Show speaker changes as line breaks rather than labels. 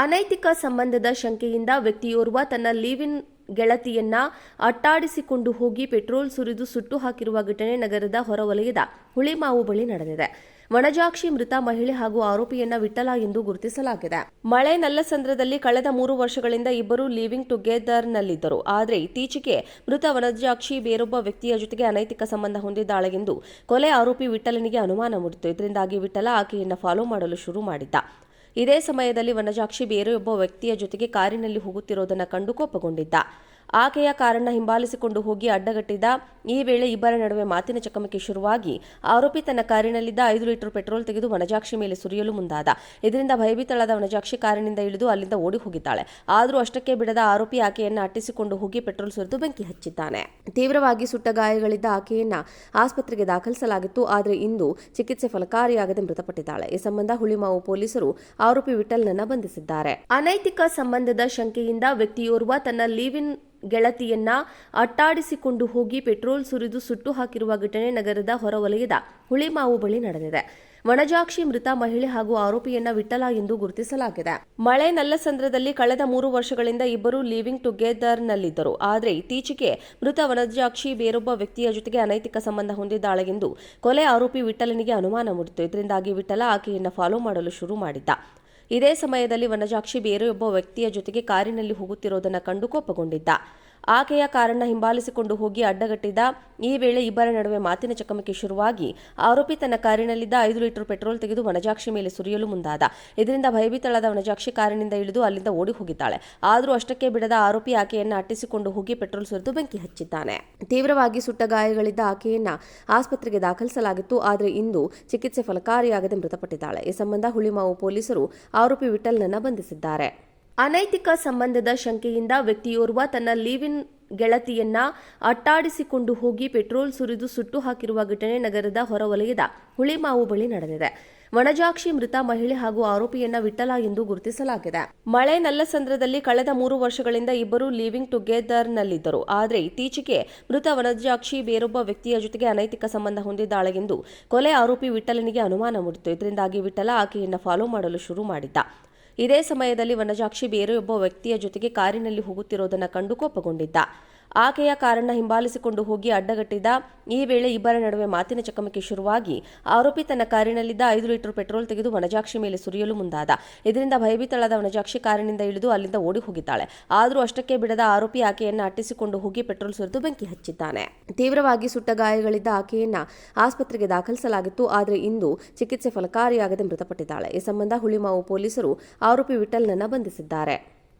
ಅನೈತಿಕ ಸಂಬಂಧದ ಶಂಕೆಯಿಂದ ವ್ಯಕ್ತಿಯೋರ್ವ ತನ್ನ ಲೀವಿನ್ ಗೆಳತಿಯನ್ನ ಅಟ್ಟಾಡಿಸಿಕೊಂಡು ಹೋಗಿ ಪೆಟ್ರೋಲ್ ಸುರಿದು ಸುಟ್ಟು ಹಾಕಿರುವ ಘಟನೆ ನಗರದ ಹೊರವಲಯದ ಹುಳಿಮಾವು ಬಳಿ ನಡೆದಿದೆ. ವನಜಾಕ್ಷಿ ಮೃತ ಮಹಿಳೆ ಹಾಗೂ ಆರೋಪಿಯನ್ನ ವಿಠಲ ಎಂದು ಗುರುತಿಸಲಾಗಿದೆ. ಮಳೆ ನಲ್ಲಸಂದ್ರದಲ್ಲಿ ಕಳೆದ ಮೂರು ವರ್ಷಗಳಿಂದ ಇಬ್ಬರು ಲಿವಿಂಗ್ ಟುಗೆದರ್ನಲ್ಲಿದ್ದರು. ಆದರೆ ಇತ್ತೀಚೆಗೆ ಮೃತ ವನಜಾಕ್ಷಿ ಬೇರೊಬ್ಬ ವ್ಯಕ್ತಿಯ ಜೊತೆಗೆ ಅನೈತಿಕ ಸಂಬಂಧ ಹೊಂದಿದ್ದಾಳೆ ಎಂದು ಕೊಲೆ ಆರೋಪಿ ವಿಠಲನಿಗೆ ಅನುಮಾನ ಮೂಡಿತು. ಇದರಿಂದಾಗಿ ವಿಠಲ ಆಕೆಯನ್ನ ಫಾಲೋ ಮಾಡಲು ಶುರು ಮಾಡಿದ್ದ. ಇದೇ ಸಮಯದಲ್ಲಿ ವನಜಾಕ್ಷಿ ಬೇರೆಯೊಬ್ಬ ವ್ಯಕ್ತಿಯ ಜೊತೆಗೆ ಕಾರಿನಲ್ಲಿ ಹೋಗುತ್ತಿರುವುದನ್ನು ಕಂಡು ಕೋಪಗೊಂಡಿದ್ದ. ಆಕೆಯ ಕಾರನ್ನ ಹಿಂಬಾಲಿಸಿಕೊಂಡು ಹೋಗಿ ಅಡ್ಡಗಟ್ಟಿದ್ದ ಈ ವೇಳೆ ಇಬ್ಬರ ನಡುವೆ ಮಾತಿನ ಚಕಮಕಿ ಶುರುವಾಗಿ ಆರೋಪಿ ತನ್ನ ಕಾರಿನಲ್ಲಿದ್ದ ಐದು ಲೀಟರ್ ಪೆಟ್ರೋಲ್ ತೆಗೆದು ವನಜಾಕ್ಷಿ ಮೇಲೆ ಸುರಿಯಲು ಮುಂದಾದ. ಇದರಿಂದ ಭಯಭೀತಳಾದ ವನಜಾಕ್ಷಿ ಕಾರಿನಿಂದ ಇಳಿದು ಅಲ್ಲಿಂದ ಓಡಿ ಹೋಗಿದ್ದಾಳೆ. ಆದರೂ ಅಷ್ಟಕ್ಕೆ ಬಿಡದ ಆರೋಪಿ ಆಕೆಯನ್ನು ಅಟ್ಟಿಸಿಕೊಂಡು ಹೋಗಿ ಪೆಟ್ರೋಲ್ ಸುರಿದು ಬೆಂಕಿ ಹಚ್ಚಿದ್ದಾನೆ. ತೀವ್ರವಾಗಿ ಸುಟ್ಟ ಗಾಯಗಳಿದ್ದ ಆಕೆಯನ್ನ ಆಸ್ಪತ್ರೆಗೆ ದಾಖಲಿಸಲಾಗಿತ್ತು. ಆದರೆ ಇಂದು ಚಿಕಿತ್ಸೆ ಫಲಕಾರಿಯಾಗದೆ ಮೃತಪಟ್ಟಿದ್ದಾಳೆ. ಈ ಸಂಬಂಧ ಹುಳಿಮಾವು ಪೊಲೀಸರು ಆರೋಪಿ ವಿಠಲ್ನನ್ನ ಬಂಧಿಸಿದ್ದಾರೆ. ಅನೈತಿಕ ಸಂಬಂಧದ ಶಂಕೆಯಿಂದ ವ್ಯಕ್ತಿಯೋರ್ವ ತನ್ನ ಲೀವ್ ಗೆಳತಿಯನ್ನ ಅಟ್ಟಾಡಿಸಿಕೊಂಡು ಹೋಗಿ ಪೆಟ್ರೋಲ್ ಸುರಿದು ಸುಟ್ಟು ಹಾಕಿರುವ ಘಟನೆ ನಗರದ ಹೊರವಲಯದ ಹುಳಿಮಾವು ಬಳಿ ನಡೆದಿದೆ. ವನಜಾಕ್ಷಿ ಮೃತ ಮಹಿಳೆ ಹಾಗೂ ಆರೋಪಿಯನ್ನ ವಿಠಲ ಎಂದು ಗುರುತಿಸಲಾಗಿದೆ. ಮಳೆ ನಲ್ಲಸಂದ್ರದಲ್ಲಿ ಕಳೆದ ಮೂರು ವರ್ಷಗಳಿಂದ ಇಬ್ಬರು ಲಿವಿಂಗ್ ಟುಗೆದರ್ನಲ್ಲಿದ್ದರು. ಆದರೆ ಇತ್ತೀಚೆಗೆ ಮೃತ ವನಜಾಕ್ಷಿ ಬೇರೊಬ್ಬ ವ್ಯಕ್ತಿಯ ಜೊತೆಗೆ ಅನೈತಿಕ ಸಂಬಂಧ ಹೊಂದಿದ್ದಾಳೆ ಎಂದು ಕೊಲೆ ಆರೋಪಿ ವಿಠಲನಿಗೆ ಅನುಮಾನ ಮೂಡಿತು. ಇದರಿಂದಾಗಿ ವಿಠಲ ಆಕೆಯನ್ನ ಫಾಲೋ ಮಾಡಲು ಶುರು ಮಾಡಿದ್ದ. ಇದೇ ಸಮಯದಲ್ಲಿ ವನಜಾಕ್ಷಿ ಬೇರೆಯೊಬ್ಬ ವ್ಯಕ್ತಿಯ ಜೊತೆಗೆ ಕಾರಿನಲ್ಲಿ ಹೋಗುತ್ತಿರುವುದನ್ನು ಕಂಡು ಕೋಪಗೊಂಡಿದ್ದ. ಆಕೆಯ ಕಾರನ್ನ ಹಿಂಬಾಲಿಸಿಕೊಂಡು ಹೋಗಿ ಅಡ್ಡಗಟ್ಟಿದ ಈ ವೇಳೆ ಇಬ್ಬರ ನಡುವೆ ಮಾತಿನ ಚಕಮಕಿ ಶುರುವಾಗಿ ಆರೋಪಿ ತನ್ನ ಕಾರಿನಲ್ಲಿದ್ದ ಐದು ಲೀಟರ್ ಪೆಟ್ರೋಲ್ ತೆಗೆದು ವನಜಾಕ್ಷಿ ಮೇಲೆ ಸುರಿಯಲು ಮುಂದಾದ. ಇದರಿಂದ ಭಯಭೀತಳಾದ ವನಜಾಕ್ಷಿ ಕಾರಿನಿಂದ ಇಳಿದು ಅಲ್ಲಿಂದ ಓಡಿ ಹೋಗಿದ್ದಾಳೆ. ಆದರೂ ಅಷ್ಟಕ್ಕೆ ಬಿಡದ ಆರೋಪಿ ಆಕೆಯನ್ನ ಅಟ್ಟಿಸಿಕೊಂಡು ಹೋಗಿ ಪೆಟ್ರೋಲ್ ಸುರಿದು ಬೆಂಕಿ ಹಚ್ಚಿದ್ದಾನೆ. ತೀವ್ರವಾಗಿ ಸುಟ್ಟ ಗಾಯಗಳಿದ್ದ ಆಕೆಯನ್ನ ಆಸ್ಪತ್ರೆಗೆ ದಾಖಲಿಸಲಾಗಿತ್ತು. ಆದರೆ ಇಂದು ಚಿಕಿತ್ಸೆ ಫಲಕಾರಿಯಾಗದೆ ಮೃತಪಟ್ಟಿದ್ದಾಳೆ. ಈ ಸಂಬಂಧ ಹುಳಿಮಾವು ಪೊಲೀಸರು ಆರೋಪಿ ವಿಠಲ್ನನ್ನ ಬಂಧಿಸಿದ್ದಾರೆ. ಅನೈತಿಕ ಸಂಬಂಧದ ಶಂಕೆಯಿಂದ ವ್ಯಕ್ತಿಯೋರ್ವ ತನ್ನ ಲೀವಿನ್ ಗೆಳತಿಯನ್ನ ಅಟ್ಟಾಡಿಸಿಕೊಂಡು ಹೋಗಿ ಪೆಟ್ರೋಲ್ ಸುರಿದು ಸುಟ್ಟು ಹಾಕಿರುವ ಘಟನೆ ನಗರದ ಹೊರವಲಯದ ಹುಳಿಮಾವು ಬಳಿ ನಡೆದಿದೆ. ವನಜಾಕ್ಷಿ ಮೃತ ಮಹಿಳೆ ಹಾಗೂ ಆರೋಪಿಯನ್ನ ವಿಠಲ ಎಂದು ಗುರುತಿಸಲಾಗಿದೆ. ಮಳೆ ನಲ್ಲಸಂದ್ರದಲ್ಲಿ ಕಳೆದ ಮೂರು ವರ್ಷಗಳಿಂದ ಇಬ್ಬರು ಲಿವಿಂಗ್ ಟುಗೆದರ್ನಲ್ಲಿದ್ದರು. ಆದರೆ ಇತ್ತೀಚೆಗೆ ಮೃತ ವನಜಾಕ್ಷಿ ಬೇರೊಬ್ಬ ವ್ಯಕ್ತಿಯ ಜೊತೆಗೆ ಅನೈತಿಕ ಸಂಬಂಧ ಹೊಂದಿದ್ದಾಳೆ ಎಂದು ಕೊಲೆ ಆರೋಪಿ ವಿಠಲನಿಗೆ ಅನುಮಾನ ಮೂಡಿತು ಇದರಿಂದಾಗಿ ವಿಠಲ ಆಕೆಯನ್ನ ಫಾಲೋ ಮಾಡಲು ಶುರು ಮಾಡಿದ್ದ. ಇದೇ ಸಮಯದಲ್ಲಿ ವನಜಾಕ್ಷಿ ಬೇರೆಯೊಬ್ಬ ವ್ಯಕ್ತಿಯ ಜೊತೆಗೆ ಕಾರಿನಲ್ಲಿ ಹೋಗುತ್ತಿರೋದನ್ನ ಕಂಡು ಕೋಪಗೊಂಡಿದ್ದ. ಆಕೆಯ ಕಾರನ್ನ ಹಿಂಬಾಲಿಸಿಕೊಂಡು ಹೋಗಿ ಅಡ್ಡಗಟ್ಟಿದ್ದ ಈ ವೇಳೆ ಇಬ್ಬರ ನಡುವೆ ಮಾತಿನ ಚಕಮಕಿ ಶುರುವಾಗಿ. ಆರೋಪಿ ತನ್ನ ಕಾರಿನಲ್ಲಿದ್ದ ಐದು ಲೀಟರ್ ಪೆಟ್ರೋಲ್ ತೆಗೆದು ವನಜಾಕ್ಷಿ ಮೇಲೆ ಸುರಿಯಲು ಮುಂದಾದ. ಇದರಿಂದ ಭಯಭೀತಳಾದ ವನಜಾಕ್ಷಿ ಕಾರಿನಿಂದ ಇಳಿದು ಅಲ್ಲಿಂದ ಓಡಿ ಹೋಗಿದ್ದಾಳೆ. ಆದರೂ ಅಷ್ಟಕ್ಕೆ ಬಿಡದ ಆರೋಪಿ ಆಕೆಯನ್ನು ಅಟ್ಟಿಸಿಕೊಂಡು ಹೋಗಿ ಪೆಟ್ರೋಲ್ ಸುರಿದು ಬೆಂಕಿ ಹಚ್ಚಿದ್ದಾನೆ. ತೀವ್ರವಾಗಿ ಸುಟ್ಟ ಗಾಯಗಳಿದ್ದ ಆಕೆಯನ್ನ ಆಸ್ಪತ್ರೆಗೆ ದಾಖಲಿಸಲಾಗಿತ್ತು. ಆದರೆ ಇಂದು ಚಿಕಿತ್ಸೆ ಫಲಕಾರಿಯಾಗದೆ ಮೃತಪಟ್ಟಿದ್ದಾಳೆ. ಈ ಸಂಬಂಧ ಹುಳಿಮಾವು ಪೊಲೀಸರು ಆರೋಪಿ ವಿಠಲ್ನನ್ನ ಬಂಧಿಸಿದ್ದಾರೆ.